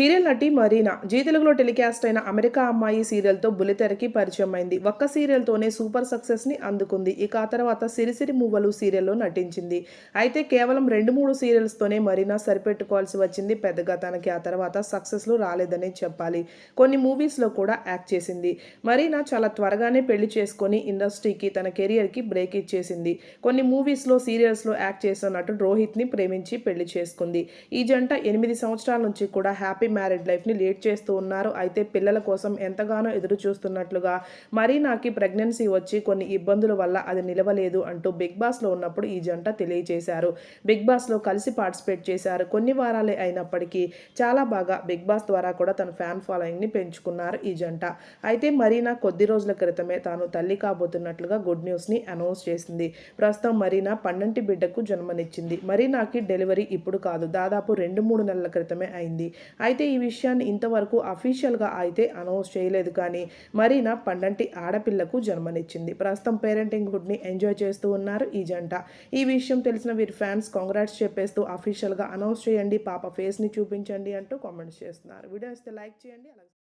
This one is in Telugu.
సీరియల్ నటి మరీనా జీ తెలుగులో టెలికాస్ట్ అయిన అమెరికా అమ్మాయి సీరియల్తో బుల్లితెరకి పరిచయం అయింది ఒక్క సీరియల్తోనే సూపర్ సక్సెస్ని అందుకుంది. ఇక ఆ తర్వాత సిరిసిరి మువ్వలు సీరియల్లో నటించింది. అయితే కేవలం రెండు మూడు సీరియల్స్తోనే మరీనా సరిపెట్టుకోవాల్సి వచ్చింది పెద్దగా. తనకి ఆ తర్వాత సక్సెస్లు రాలేదనే చెప్పాలి. కొన్ని మూవీస్లో కూడా యాక్ట్ చేసింది. మరీనా చాలా త్వరగానే పెళ్ళి చేసుకొని ఇండస్ట్రీకి తన కెరియర్కి బ్రేక్ ఇచ్చేసింది. కొన్ని మూవీస్లో సీరియల్స్లో యాక్ట్ చేసిన నటుడు రోహిత్ని ప్రేమించి పెళ్ళి చేసుకుంది. ఈ జంట ఎనిమిది సంవత్సరాల నుంచి కూడా హ్యాపీ మ్యారీడ్ లైఫ్ని లీడ్ చేస్తూ ఉన్నారు. అయితే పిల్లల కోసం ఎంతగానో ఎదురు చూస్తున్నట్లుగా మరీనాకి ప్రెగ్నెన్సీ వచ్చి కొన్ని ఇబ్బందుల వల్ల అది నిలవలేదు అంటూ బిగ్ బాస్లో ఉన్నప్పుడు ఈ జంట తెలియజేశారు. బిగ్ బాస్లో కలిసి పార్టిసిపేట్ చేశారు. కొన్ని వారాలే అయినప్పటికీ చాలా బాగా బిగ్ బాస్ ద్వారా కూడా తన ఫ్యాన్ ఫాలోయింగ్ని పెంచుకున్నారు ఈ జంట. అయితే మరీనా కొద్ది రోజుల క్రితమే తాను తల్లి కాబోతున్నట్లుగా గుడ్ న్యూస్ని అనౌన్స్ చేసింది. ప్రస్తుతం మరీనా పన్నంటి బిడ్డకు జన్మనిచ్చింది. మరీనాకి డెలివరీ ఇప్పుడు కాదు. దాదాపు రెండు మూడు నెలల క్రితమే అయింది. అయితే ఈ విషయాన్ని ఇంతవరకు అఫీషియల్గా అయితే అనౌన్స్ చేయలేదు కానీ మరీనా పండంటి ఆడపిల్లకు జన్మనిచ్చింది. ప్రస్తుతం పేరెంటింగ్ హుడ్ని ఎంజాయ్ చేస్తూ ఉన్నారు ఈ జంట. ఈ విషయం తెలిసిన వీరి ఫ్యాన్స్ కాంగ్రాట్స్ చెప్పేస్తూ అఫీషియల్గా అనౌన్స్ చేయండి పాప ఫేస్ని చూపించండి అంటూ కామెంట్స్ చేస్తున్నారు. వీడియో ఇస్తే లైక్ చేయండి అలాగే